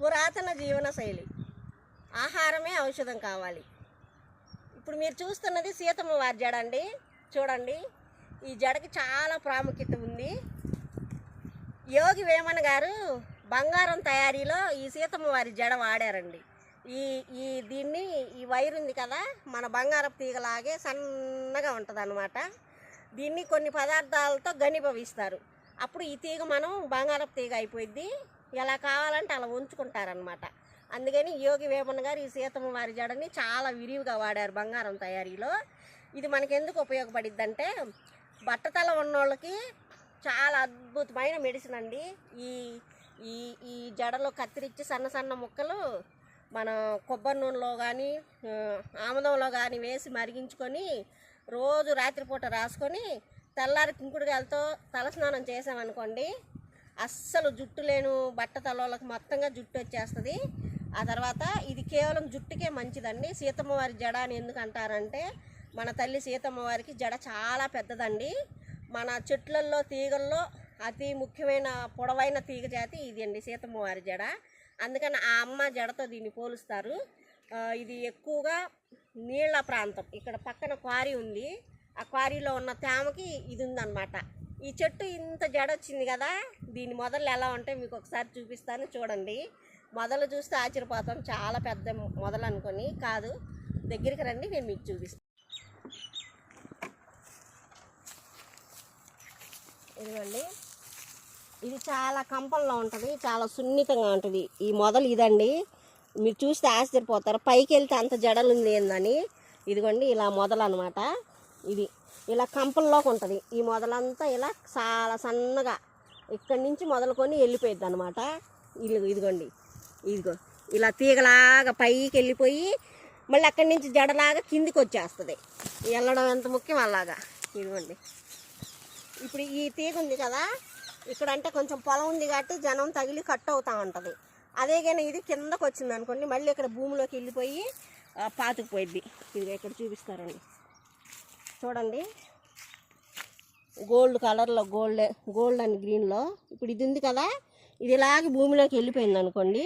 పురాతన జీవన శైలి ఆహారమే ఔషధం కావాలి. ఇప్పుడు మీరు చూస్తున్నది సీతమ్మ వారి జడ అండి. చూడండి. ఈ జడకి చాలా ప్రాముఖ్యత ఉంది. యోగి వేమన్ గారు బంగారం తయారీలో ఈ సీతమ్మ వారి జడ వాడారండి. ఈ ఈ దీన్ని ఈ వైర్ ఉంది కదా మన బంగారపు తీగలాగే సన్నగా ఉంటుంది అనమాట దీన్ని కొన్ని పదార్థాలతో గనిభవిస్తారు అప్పుడు ఈ తీగ మనం బంగారపు తీగ అయిపోయింది ఎలా కావాలంటే అలా ఉంచుకుంటారనమాట అందుకని యోగి వేమన్ గారు ఈ సీతమ్మ వారి జడని చాలా విరివిగా వాడారు బంగారం తయారీలో. ఇది మనకెందుకు ఉపయోగపడిద్ది అంటే బట్టతల ఉన్నోళ్ళకి చాలా అద్భుతమైన మెడిసిన్ అండి. ఈ ఈ ఈ జడలో కత్తిరించి సన్న సన్న ముక్కలు మన కొబ్బరి నూనెలో కానీ ఆముదంలో కానీ వేసి మరిగించుకొని రోజు రాత్రిపూట రాసుకొని తెల్లారి కుంకుడుగాయలతో తలస్నానం చేసామనుకోండి అస్సలు జుట్టు లేను బట్ట తలోళ్ళకి మొత్తంగా జుట్టు వచ్చేస్తుంది. ఆ తర్వాత ఇది కేవలం జుట్టుకే మంచిదండి. సీతమ్మ వారి జడ అని ఎందుకు అంటారంటే మన తల్లి సీతమ్మ వారికి జడ చాలా పెద్దదండి. మన చెట్లల్లో తీగల్లో అతి ముఖ్యమైన పొడవైన తీగ జాతి ఇది అండి సీతమ్మ వారి జడ. అందుకని ఆ అమ్మ జడతో దీన్ని పోలుస్తారు. ఇది ఎక్కువగా నీళ్ళ ప్రాంతం. ఇక్కడ పక్కన క్వారీ ఉంది. ఆ క్వారీలో ఉన్న తేమకి ఇది ఉందన్నమాట. ఈ చెట్టు ఇంత జడ వచ్చింది కదా దీని మొదలు ఎలా ఉంటే మీకు ఒకసారి చూపిస్తాను చూడండి. మొదలు చూస్తే ఆశ్చర్యపోతాం చాలా పెద్ద మొదలు అనుకొని. కాదు దగ్గరికి రండి నేను మీకు చూపిస్తాను ఇదిగోండి. ఇది చాలా కంపంలో ఉంటుంది చాలా సున్నితంగా ఉంటుంది. ఈ మొదలు ఇదండి. మీరు చూస్తే ఆశ్చర్యపోతారు పైకి వెళ్తే అంత జడలు ఉంది ఏందని. ఇదిగోండి ఇలా మొదలు అనమాట ఇది ఇలా కంపల్లోకి ఉంటుంది. ఈ మొదలంతా ఇలా చాలా సన్నగా ఇక్కడి నుంచి మొదలుకొని వెళ్ళిపోయిద్ది అనమాట ఇల్లు ఇదిగోండి. ఇదిగో ఇలా తీగలాగా పైకి వెళ్ళిపోయి మళ్ళీ అక్కడి నుంచి జడలాగా కిందికి వచ్చేస్తుంది. వెళ్ళడం ఎంత ముఖ్యం అలాగా? ఇదిగోండి. ఇప్పుడు ఈ తీగ ఉంది కదా ఇక్కడ అంటే కొంచెం పొలం ఉంది కాబట్టి జనం తగిలి కట్ అవుతా ఉంటుంది. అదే కానీ ఇది కిందకు వచ్చింది అనుకోండి మళ్ళీ ఇక్కడ భూమిలోకి వెళ్ళిపోయి పాతుకుపోయింది పాతుకుపోయిద్ది. ఇది ఇక్కడ చూపిస్తారండి. చూడండి. గోల్డ్ కలర్లో గోల్డ్ గోల్డ్ అండ్ గ్రీన్లో. ఇప్పుడు ఇది ఉంది కదా ఇది ఇలాగే భూమిలోకి వెళ్ళిపోయింది అనుకోండి.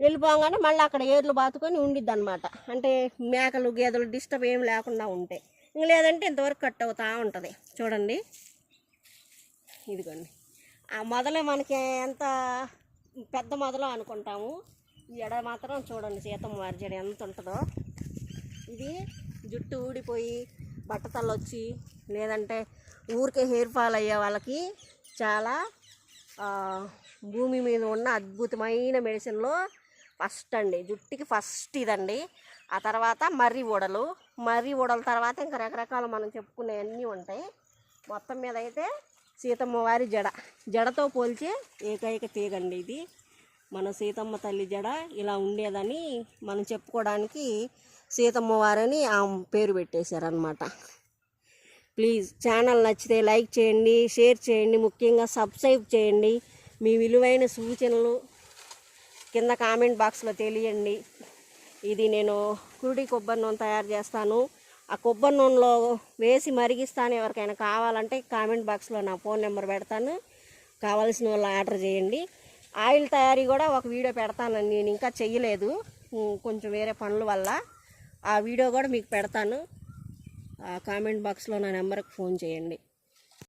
వెళ్ళిపోగానే మళ్ళీ అక్కడ ఏర్లు బాతుకొని ఉండిద్ది అనమాట అంటే మేకలు గేదెలు డిస్టర్బ్ ఏం లేకుండా ఉంటాయి ఇంక లేదంటే ఇంతవరకు కట్ అవుతూ ఉంటుంది. చూడండి. ఇదిగోండి. ఆ మొదలే మనకి ఎంత పెద్ద మొదలు అనుకుంటాము. ఈ ఎడ మాత్రం చూడండి సీతమ్మ వారి జడ ఎంత ఉంటుందో. ఇది జుట్టు ఊడిపోయి బట్టతలు వచ్చి లేదంటే ఊరికే హెయిర్ ఫాల్ అయ్యే వాళ్ళకి చాలా భూమి మీద ఉన్న అద్భుతమైన మెడిసిన్లో ఫస్ట్ అండి. జుట్టుకి ఫస్ట్ ఇదండి. ఆ తర్వాత మర్రి ఊడలు. మర్రి ఊడల తర్వాత ఇంకా రకరకాల మనం చెప్పుకునే అన్నీ ఉంటాయి. మొత్తం మీద అయితే సీతమ్మ వారి జడ. జడతో పోల్చే ఏకైక తీగండి ఇది. మన సీతమ్మ తల్లి జడ ఇలా ఉండేదని మనం చెప్పుకోవడానికి సీతమ్మ వారని ఆ పేరు పెట్టేశారనమాట ప్లీజ్ ఛానల్ నచ్చితే లైక్ చేయండి షేర్ చేయండి ముఖ్యంగా సబ్స్క్రైబ్ చేయండి. మీ విలువైన సూచనలు కింద కామెంట్ బాక్స్లో తెలియండి. ఇది నేను కురుడి కొబ్బరి నూనె తయారు చేస్తాను. ఆ కొబ్బరి నూనెలో వేసి మరిగిస్తాను. ఎవరికైనా కావాలంటే కామెంట్ బాక్స్లో నా ఫోన్ నెంబర్ పెడతాను. కావాల్సిన వాళ్ళు ఆర్డర్ చేయండి. ఆయిల్ తయారీ కూడా ఒక వీడియో పెడతానండి నేను ఇంకా చెయ్యలేదు. కొంచెం వేరే పనుల వల్ల ఆ వీడియో కూడా మీకు పెడతాను. కామెంట్ బాక్స్లో నా నెంబర్కి ఫోన్ చేయండి.